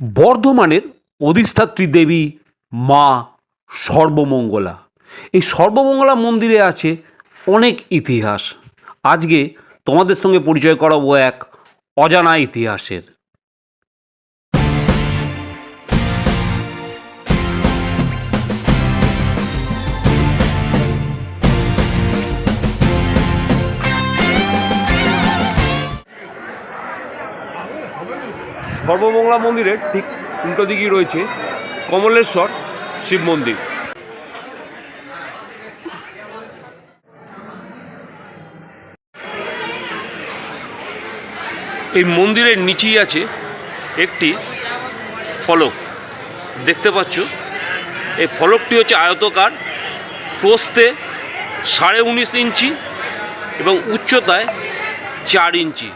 বর্ধমানের অধিষ্ঠাত্রী দেবী মা সর্বমঙ্গলা। এই সর্বমঙ্গলা মন্দিরে আছে অনেক ইতিহাস। আজকে তোমাদের সঙ্গে পরিচয় করাবো এক অজানা ইতিহাসের। সর্বমঙ্গলা মন্দিরের ঠিক উল্টো দিকেই রয়েছে কমলেশ্বর শিব মন্দির। এই মন্দিরের নিচেই আছে একটি ফলক। দেখতে পাচ্ছ? এই ফলকটি হচ্ছে আয়তকার প্রস্থে সাড়ে উনিশ ইঞ্চি এবং উচ্চতায় চার ইঞ্চি।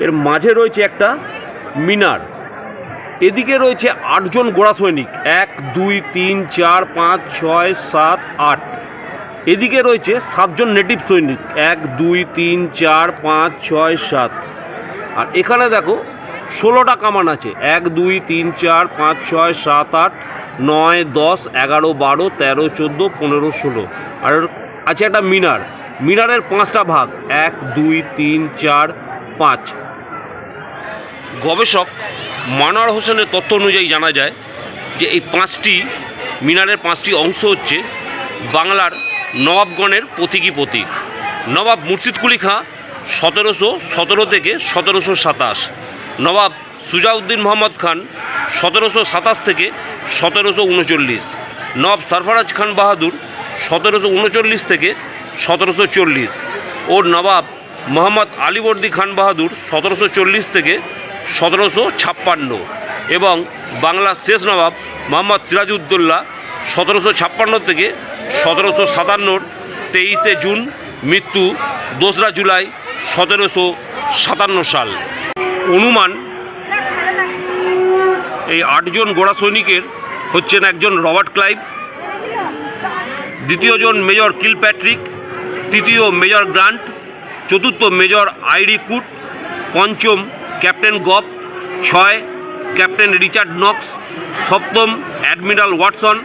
এর মাঝে রয়েছে একটা মিনার। এদিকে রয়েছে আটজন গোড়া সৈনিক। এক, দুই, তিন, চার, পাঁচ, ছয়, সাত, আট। এদিকে রয়েছে সাতজন নেটিভ সৈনিক। এক, দুই, তিন, চার, পাঁচ, ছয়, সাত। আর এখানে দেখো, ষোলোটা কামান আছে। এক, দুই, তিন, চার, পাঁচ, ছয়, সাত, আট, নয়, দশ, এগারো, বারো, তেরো, চোদ্দ, পনেরো, ষোলো। আর আছে একটা মিনার। মিনারের পাঁচটা ভাগ। এক, দুই, তিন, চার, পাঁচ। গবেষক মানোয়ার হোসেনের তথ্য অনুযায়ী জানা যায় যে এই পাঁচটি মিনারের পাঁচটি অংশ হচ্ছে বাংলার নবাবগণের প্রতীকী প্রতীক। নবাব মুর্শিদকুলি খাঁ সতেরোশো সতেরো থেকে সতেরোশো সাতাশ, নবাব সুজাউদ্দিন মোহাম্মদ খান সতেরোশো সাতাশ থেকে সতেরোশো উনচল্লিশ, নবাব সরফরাজ খান বাহাদুর সতেরোশো উনচল্লিশ থেকে সতেরোশো চল্লিশ ও নবাব মোহাম্মদ আলীবর্দী খান বাহাদুর সতেরোশো চল্লিশ থেকে সতেরোশো ছাপ্পান্ন এবং বাংলার শেষ নবাব মোহাম্মদ সিরাজউদ্দৌল্লা সতেরোশো ছাপ্পান্ন থেকে সতেরোশো সাতান্নর তেইশে জুন মৃত্যু দোসরা জুলাই সতেরোশো সাতান্ন সাল। অনুমান, এই আটজন গোড়া সৈনিকের হচ্ছেন একজন রবার্ট ক্লাইভ দ্বিতীয়জন মেজর কিল প্যাট্রিক তৃতীয় মেজর গ্রান্ট, চতুর্থ মেজর আইডি কুট, পঞ্চম ক্যাপ্টেন গপ ছয়, ক্যাপ্টেন রিচার্ড নক্স, সপ্তম অ্যাডমিরাল ওয়াটসন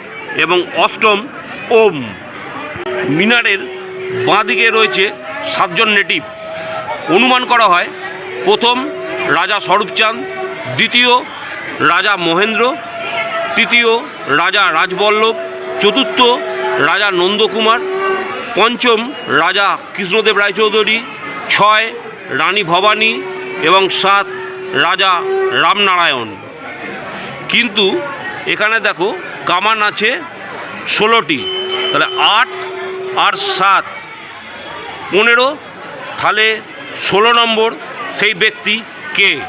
এবং অষ্টম ওম। মিনারের বাঁ দিকে রয়েছে সাতজন নেটিভ। অনুমান করা হয়, প্রথম রাজা স্বরূপচাঁদ, দ্বিতীয় রাজা মহেন্দ্র, তৃতীয় রাজা রাজবল্লভ, চতুর্থ রাজা নন্দকুমার, পঞ্চম রাজা কৃষ্ণদেব রায়চৌধুরী, ছয় রানী ভবানী এবং সাত রাজা রামনারায়ণ। কিন্তু এখানে দেখো কামান আছে ষোলোটি। তাহলে আট আর সাত পনেরো, তাহলে ষোলো নম্বর সেই ব্যক্তি কে?